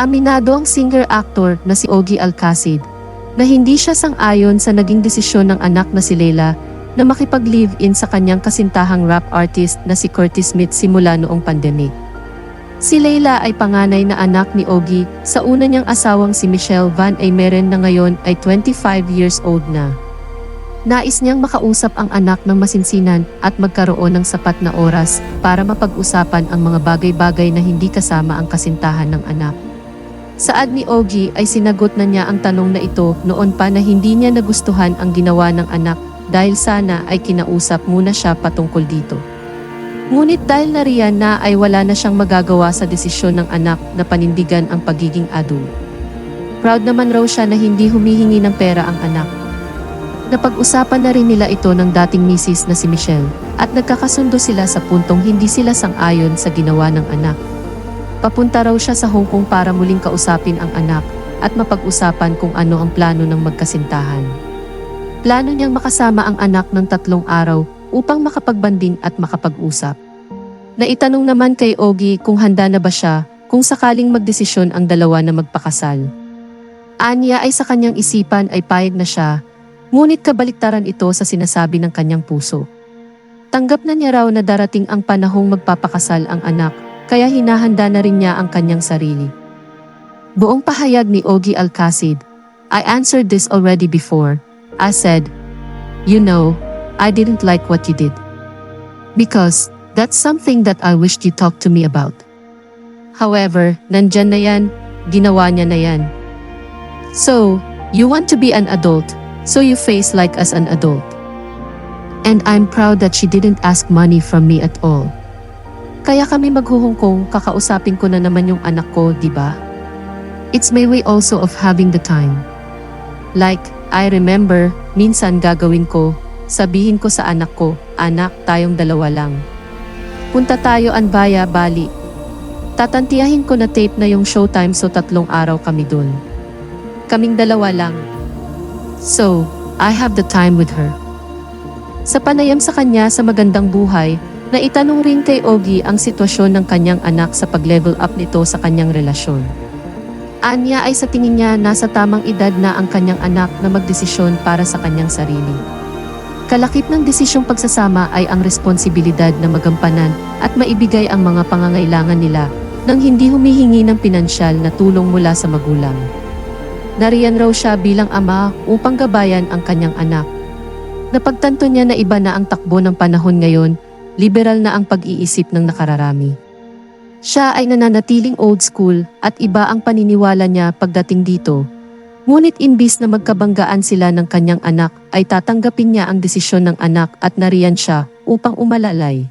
Aminado ang singer-actor na si Ogie Alcacid na hindi siya sang-ayon sa naging desisyon ng anak na si Leila na makipag-live-in sa kanyang kasintahang rap artist na si Curtis Smith simula noong pandemic. Si Leila ay panganay na anak ni Ogie sa una niyang asawang si Michelle Van Aymeren na ngayon ay 25 years old na. Nais niyang makausap ang anak ng masinsinan at magkaroon ng sapat na oras para mapag-usapan ang mga bagay-bagay na hindi kasama ang kasintahan ng anak. Saad ni Ogie ay sinagot na niya ang tanong na ito noon pa na hindi niya nagustuhan ang ginawa ng anak dahil sana ay kinausap muna siya patungkol dito. Ngunit dahil na riyan na ay wala na siyang magagawa sa desisyon ng anak na panindigan ang pagiging adult. Proud naman raw siya na hindi humihingi ng pera ang anak. Napag-usapan na rin nila ito ng dating misis na si Michelle at nagkakasundo sila sa puntong hindi sila sang-ayon sa ginawa ng anak. Papunta raw siya sa Hong Kong para muling kausapin ang anak at mapag-usapan kung ano ang plano ng magkasintahan. Plano niyang makasama ang anak ng tatlong araw upang makapagbanding at makapag-usap. Naitanong naman kay Ogie kung handa na ba siya kung sakaling magdesisyon ang dalawa na magpakasal. Anya ay sa kanyang isipan ay payag na siya, ngunit kabaliktaran ito sa sinasabi ng kanyang puso. Tanggap na niya raw na darating ang panahong magpapakasal ang anak, kaya hinahanda na rin niya ang kanyang sarili. Buong pahayag ni Ogie Alcacid, I answered this already before. I said, You know, I didn't like what you did. Because, that's something that I wished you talked to me about. However, nandyan na yan, ginawa niya na yan. So, you want to be an adult, so you face like as an adult. And I'm proud that she didn't ask money from me at all. Kaya kami maghuhungkong kakausapin ko na naman yung anak ko, di ba? It's my way also of having the time. Like, I remember, minsan gagawin ko, sabihin ko sa anak ko, anak, tayong dalawa lang. Punta tayo Anbaya, Bali. Tatantiyahin ko na tape na yung showtime so tatlong araw kami dun. Kaming dalawa lang. So, I have the time with her. Sa panayam sa kanya sa magandang buhay, naitanong rin kay Ogie ang sitwasyon ng kanyang anak sa pag-level up nito sa kanyang relasyon. Anya ay sa tingin niya nasa tamang edad na ang kanyang anak na magdesisyon para sa kanyang sarili. Kalakip ng desisyong pagsasama ay ang responsibilidad na magampanan at maibigay ang mga pangangailangan nila nang hindi humihingi ng pinansyal na tulong mula sa magulang. Nariyan raw siya bilang ama upang gabayan ang kanyang anak. Napagtanto niya na iba na ang takbo ng panahon ngayon, liberal na ang pag-iisip ng nakararami. Siya ay nananatiling old school at iba ang paniniwala niya pagdating dito. Ngunit imbis na magkabanggaan sila ng kanyang anak ay tatanggapin niya ang desisyon ng anak at nariyan siya upang umalalay.